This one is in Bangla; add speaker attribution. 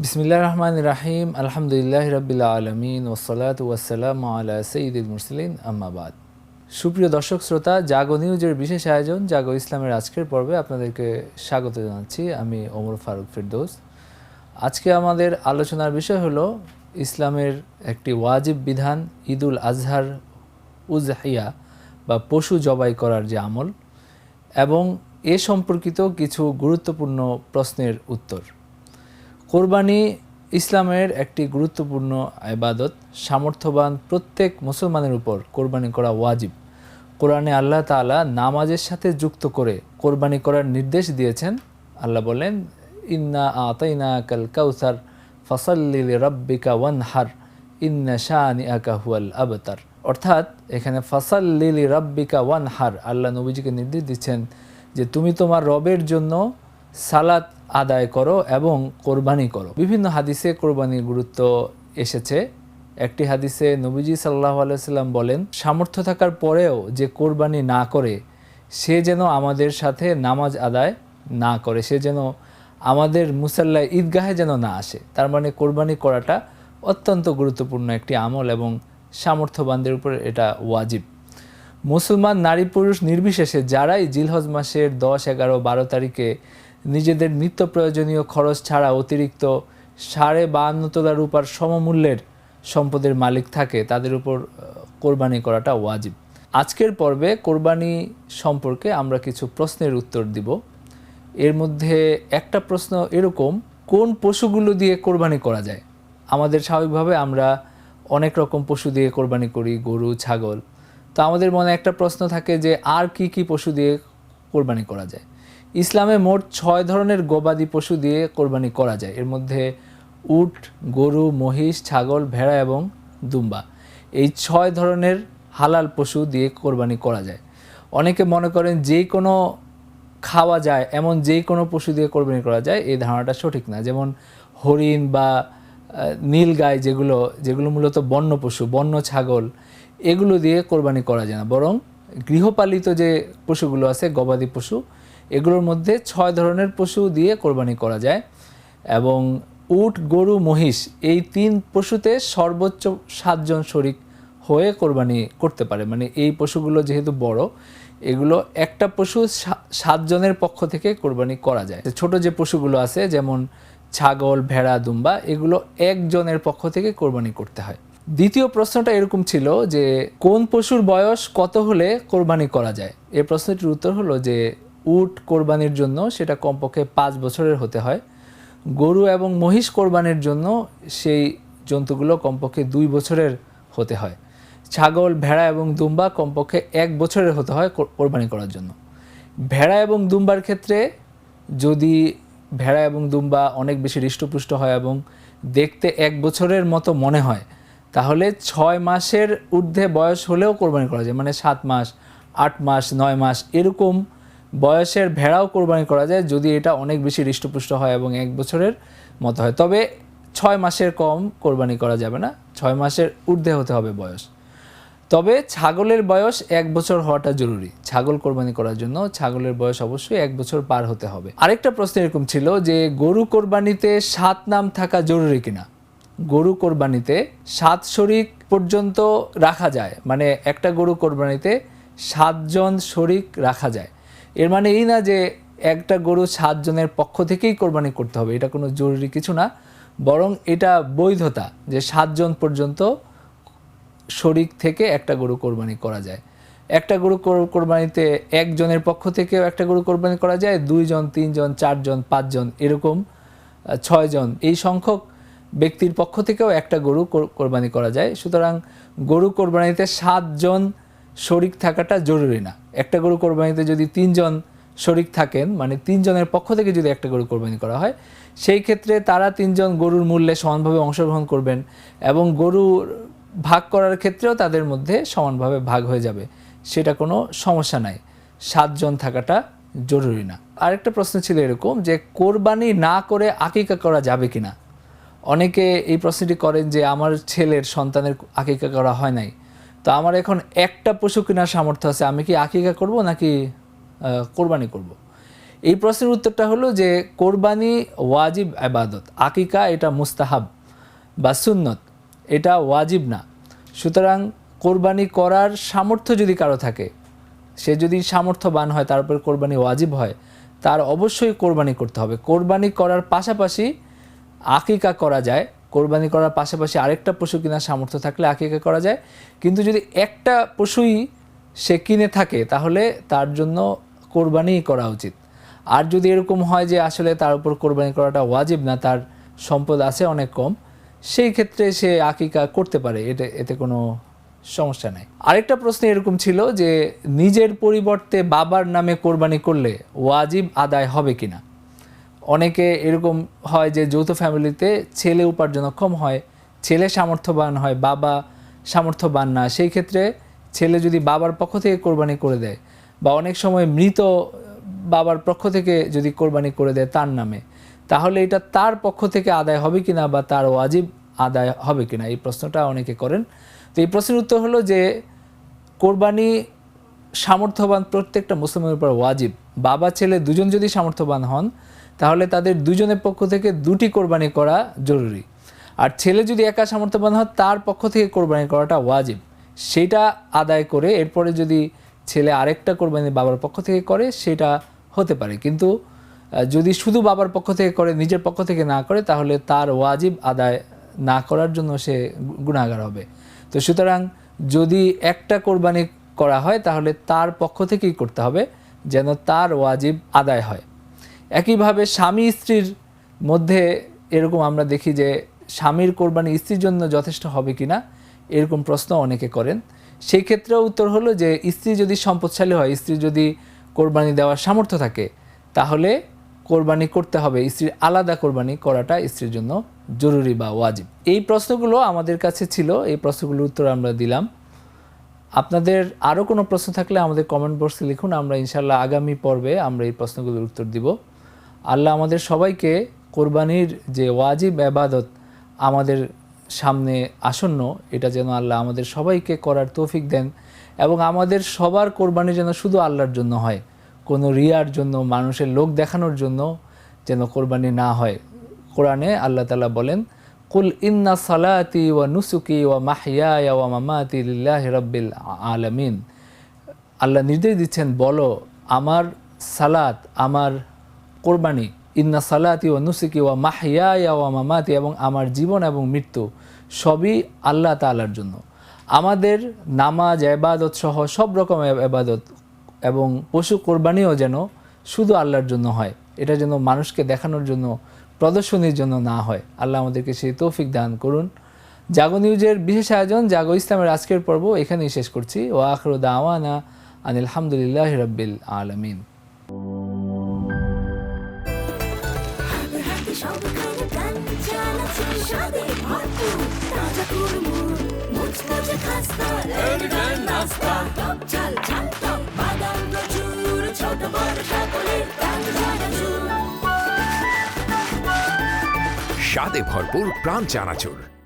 Speaker 1: বিসমিল্লাহ রহমান রাহিম আলহামদুলিল্লাহ রবিল্লা আলমিন ওসলাত ওয়াসালাম আলা সঈদুল মুরসলিন আম্মাবাদ সুপ্রিয় দর্শক শ্রোতা, জাগো নিউজের বিশেষ আয়োজন, জাগো ইসলামের আজকের পর্বে আপনাদেরকে স্বাগত জানাচ্ছি। আমি ওমর ফারুক ফিরদৌস। আজকে আমাদের আলোচনার বিষয় হলো ইসলামের একটি ওয়াজিব বিধান, ঈদুল আজহার উজহিয়া বা পশু জবাই করার যে আমল এবং এ সম্পর্কিত কিছু গুরুত্বপূর্ণ প্রশ্নের উত্তর। কোরবানি ইসলামের একটি গুরুত্বপূর্ণ আবাদত সামর্থ্যবান প্রত্যেক মুসলমানের উপর কোরবানি করা ওয়াজিব। কোরআনে আল্লাহ তাআলা নামাজের সাথে যুক্ত করে কোরবানি করার নির্দেশ দিয়েছেন। আল্লাহ বলেন, ইন্না আতাইনা কাল কাউসার ফসল্লিল রব্বিকা ওয়ানহার, ইন্না শাহানি আকা হুয়াল আবতার। অর্থাৎ এখানে ফসল্লিল রব্বিকা ওয়ানহার, আল্লাহ নবীজিকে নির্দেশ দিচ্ছেন যে, তুমি তোমার রবের জন্য সালাত আদায় করো এবং কোরবানি করো। বিভিন্ন হাদিসে কোরবানির গুরুত্ব এসেছে। একটি হাদিসে নবীজি সাল্লাহ আলাইসাল্লাম বলেন, সামর্থ্য থাকার পরেও যে কোরবানি না করে, সে যেন আমাদের সাথে নামাজ আদায় না করে, সে যেন আমাদের মুসাল্লা ঈদগাহে যেন না আসে। তার মানে কোরবানি করাটা অত্যন্ত গুরুত্বপূর্ণ একটি আমল এবং সামর্থ্যবানদের উপর এটা ওয়াজিব। মুসলমান নারী পুরুষ নির্বিশেষে যারাই জিলহজ মাসের দশ, এগারো, বারো তারিখে নিজেদের নিত্য প্রয়োজনীয় খরচ ছাড়া অতিরিক্ত সাড়ে বাহান্ন তোলা রূপার সমমূল্যের সম্পদের মালিক থাকে, তাদের উপর কোরবানি করাটা ওয়াজিব। আজকের পর্বে কোরবানি সম্পর্কে আমরা কিছু প্রশ্নের উত্তর দিব। এর মধ্যে একটা প্রশ্ন এরকম, কোন পশুগুলো দিয়ে কোরবানি করা যায়? আমাদের স্বাভাবিকভাবে আমরা অনেক রকম পশু দিয়ে কোরবানি করি, গরু, ছাগল। তো আমাদের মনে একটা প্রশ্ন থাকে যে, আর কি কি পশু দিয়ে কোরবানি করা যায়? ইসলামে মোট ছয় ধরনের গবাদি পশু দিয়ে কোরবানি করা যায়। এর মধ্যে উট, গরু, মহিষ, ছাগল, ভেড়া এবং দুম্বা। এই ছয় ধরনের হালাল পশু দিয়ে কোরবানি করা যায়। অনেকে মনে করেন যে কোনো খাওয়া যায়, এমন যে কোনো পশু দিয়ে কোরবানি করা যায়, এই ধারণাটা সঠিক না। যেমন হরিণ বা নীল গাই যেগুলো যেগুলো মূলত বন্য পশু, বন্য ছাগল, এগুলো দিয়ে কোরবানি করা যায় না। বরং গৃহপালিত যে পশুগুলো আছে, গবাদি পশু এগুলোর মধ্যে ছয় ধরনের পশু দিয়ে কোরবানি করা যায় এবং উট, গরু, মহিষ এই তিন পশুতে সর্বোচ্চ সাতজন শরিক হয়ে কোরবানি করতে পারে। মানে এই পশুগুলো যেহেতু বড়, এগুলো একটা পশু সাতজনের পক্ষ থেকে কোরবানি করা যায়। ছোট যে পশুগুলো আছে, যেমন ছাগল, ভেড়া, দুম্বা, এগুলো একজনের পক্ষ থেকে কোরবানি করতে হয়। দ্বিতীয় প্রশ্নটা এরকম ছিল যে, কোন পশুর বয়স কত হলে কোরবানি করা যায়? এই প্রশ্নটির উত্তর হলো যে উট কোরবানির জন্য সেটা কমপক্ষে পাঁচ বছরের হতে হয়। গরু এবং মহিষ কোরবানির জন্য সেই জন্তুগুলো কমপক্ষে দুই বছরের হতে হয়। ছাগল, ভেড়া এবং দুম্বা কমপক্ষে এক বছরের হতে হয় কোরবানি করার জন্য। ভেড়া এবং দুম্বার ক্ষেত্রে যদি ভেড়া এবং দুম্বা অনেক বেশি হৃষ্টপুষ্ট হয় এবং দেখতে এক বছরের মতো মনে হয়, তাহলে ছয় মাসের ঊর্ধ্বে বয়স হলেও কোরবানি করা যায়। মানে সাত মাস, আট মাস, নয় মাস এরকম বয়সের ভেড়াও কোরবানি করা যায় যদি এটা অনেক বেশি হৃষ্টপুষ্ট হয় এবং এক বছরের মতো হয়। তবে ছয় মাসের কম কোরবানি করা যাবে না। ছয় মাসের ঊর্ধ্বে হতে হবে বয়স। তবে ছাগলের বয়স এক বছর হওয়াটা জরুরি। ছাগল কোরবানি করার জন্য ছাগলের বয়স অবশ্যই এক বছর পার হতে হবে। আরেকটা প্রশ্ন এরকম ছিল যে, গরু কোরবানিতে সাত নাম থাকা জরুরি কিনা? গরু কোরবানিতে সাত শরিক পর্যন্ত রাখা যায়। মানে একটা গরু কোরবানিতে সাতজন শরিক রাখা যায়। এর মানে এই না যে একটা গরু সাতজনের পক্ষ থেকেই কোরবানি করতে হবে, এটা কোনো জরুরি কিছু না। বরং এটা বৈধতা যে সাতজন পর্যন্ত শরিক থেকে একটা গরু কোরবানি করা যায়। একটা গরু কোরবানিতে একজনের পক্ষ থেকেও একটা গরু কোরবানি করা যায়, দুইজন, তিনজন, চারজন, পাঁচজন, এরকম ছয়জন। এই সংখ্যক ব্যক্তির পক্ষ থেকেও একটা গরু কোরবানি করা যায়। সুতরাং গরু কোরবানিতে সাতজন শরিক থাকাটা জরুরি না। একটা গরু কোরবানিতে যদি তিনজন শরিক থাকেন মানে তিনজনের পক্ষ থেকে যদি একটা গরু কোরবানি করা হয়, সেই ক্ষেত্রে তারা তিনজন গরুর মূল্যে সমানভাবে অংশগ্রহণ করবেন এবং গরুর ভাগ করার ক্ষেত্রেও তাদের মধ্যে সমানভাবে ভাগ হয়ে যাবে। সেটা কোনো সমস্যা নাই। সাতজন থাকাটা জরুরি না। আরেকটা প্রশ্ন ছিল এরকম যে, কোরবানি না করে আকিকা করা যাবে কি না অনেকে এই প্রশ্নটি করেন যে, আমার ছেলের সন্তানের আকিকা করা হয় নাই। তো আমার এখন একটা পশু কেনার সামর্থ্য আছে, আমি কি আকিকা করব নাকি কোরবানি করব। এই প্রশ্নের উত্তরটা হলো যে কোরবানি ওয়াজিব আবাদত, আকিকা এটা মুস্তাহাব বা সুন্নত, এটা ওয়াজিব না সুতরাং কোরবানি করার সামর্থ্য যদি কারও থাকে, সে যদি সামর্থ্যবান হয়, তার উপর কোরবানি ওয়াজিব হয়, তার অবশ্যই কোরবানি করতে হবে কোরবানি করার পাশাপাশি আকিকা করা যায় কোরবানি করার পাশাপাশি আরেকটা পশু কেনার সামর্থ্য থাকলে আকিকা করা যায়। কিন্তু যদি একটা পশুই সে কিনে থাকে, তাহলে তার জন্য কোরবানিই করা উচিত। আর যদি এরকম হয় যে আসলে তার উপর কোরবানি করাটা ওয়াজিব না, তার সম্পদ আছে অনেক কম, সেই ক্ষেত্রে সে আকিকা করতে পারে এটা এতে কোনো সমস্যা নাই। আরেকটা প্রশ্ন এরকম ছিল যে নিজের পরিবর্তে বাবার নামে কোরবানি করলে ওয়াজিব আদায় হবে কিনা। অনেকে এরকম হয় যে যৌথ ফ্যামিলিতে ছেলে উপার্জনক্ষম হয়, ছেলে সামর্থ্যবান হয়, বাবা সামর্থ্যবান না। সেই ক্ষেত্রে ছেলে যদি বাবার পক্ষ থেকে কোরবানি করে দেয় বা অনেক সময় মৃত বাবার পক্ষ থেকে যদি কোরবানি করে দেয় তার নামে, তাহলে এটা তার পক্ষ থেকে আদায় হবে কিনা বা তার ওয়াজিব আদায় হবে কিনা, এই প্রশ্নটা অনেকে করেন। তো এই প্রশ্নের উত্তর হলো যে কোরবানি সামর্থ্যবান প্রত্যেকটা মুসলমানের উপর ওয়াজিব। বাবা, ছেলে দুজন যদি সামর্থ্যবান হন তাহলে তাদের দুজনের পক্ষ থেকে দুটি কোরবানি করা জরুরি। আর ছেলে যদি একা সামর্থ্যবান হয়, তার পক্ষ থেকে কোরবানি করাটা ওয়াজিব। সেটা আদায় করে এরপরে যদি ছেলে আরেকটা কোরবানি বাবার পক্ষ থেকে করে, সেটা হতে পারে। কিন্তু যদি শুধু বাবার পক্ষ থেকে করে, নিজের পক্ষ থেকে না করে, তাহলে তার ওয়াজিব আদায় না করার জন্য সে গুণাগার হবে। তো সুতরাং যদি একটা কোরবানি করা হয়, তাহলে তার পক্ষ থেকেই করতে হবে যেন তার ওয়াজিব আদায় হয়। একইভাবে স্বামী স্ত্রীর মধ্যে এরকম আমরা দেখি যে স্বামীর কোরবানি স্ত্রীর জন্য যথেষ্ট হবে কিনা এরকম প্রশ্ন অনেকে করেন। সেই ক্ষেত্রে উত্তর হলো যে স্ত্রী যদি সম্পদশালী হয়, স্ত্রী যদি কোরবানি দেওয়ার সামর্থ্য থাকে, তাহলে কোরবানি করতে হবে। স্ত্রীর আলাদা কোরবানি করাটা স্ত্রীর জন্য জরুরি বা ওয়াজিব। এই প্রশ্নগুলো আমাদের কাছে ছিল, এই প্রশ্নগুলোর উত্তর আমরা দিলাম। আপনাদের আরও কোনো প্রশ্ন থাকলে আমাদের কমেন্ট বক্সে লিখুন, আমরা ইনশাল্লাহ আগামী পর্বে আমরা এই প্রশ্নগুলোর উত্তর দিব। আল্লাহ আমাদের সবাইকে কোরবানির যে ওয়াজিব আবাদত আমাদের সামনে আসন্ন, এটা যেন আল্লাহ আমাদের সবাইকে করার তৌফিক দেন এবং আমাদের সবার কোরবানি যেন শুধু আল্লাহর জন্য হয়, কোনো রিয়ার জন্য, মানুষের লোক দেখানোর জন্য যেন কোরবানি না হয়। কোরআনে আল্লাহ তালা বলেন, কুল ইন্না সালাতি ওয়া নুসুকি ওয়া মাহিয়া ওয়া মামাতি লিল্লাহি রাব্বিল আলামিন। আল্লাহ নির্দেশ দিচ্ছেন, বলো, আমার সালাত, আমার কোরবানি। ইন্না সালাতি ও নুসিকি ওয়া মাহিয়া ওয়া মামাতি এবং আমার জীবন এবং মৃত্যু সবই আল্লাহ তাআলার জন্য। আমাদের নামাজ এবাদত সহ সব রকম এবাদত এবং পশু কোরবানিও যেন শুধু আল্লাহর জন্য হয়। এটা যেন মানুষকে দেখানোর জন্য, প্রদর্শনীর জন্য না হয়। আল্লাহ আমাদেরকে সেই তৌফিক দান করুন। জাগো নিউজের বিশেষ আয়োজন, জাগো ইসলামের আজকের পর্ব এখানেই শেষ করছি। ও আখরু দাওয়ানা আনিল হামদুলিল্লাহ রব্বিল আলমিন।
Speaker 2: ভরপুর। গান
Speaker 3: স্বাদে ভরপুর প্রাণ চানাচুর।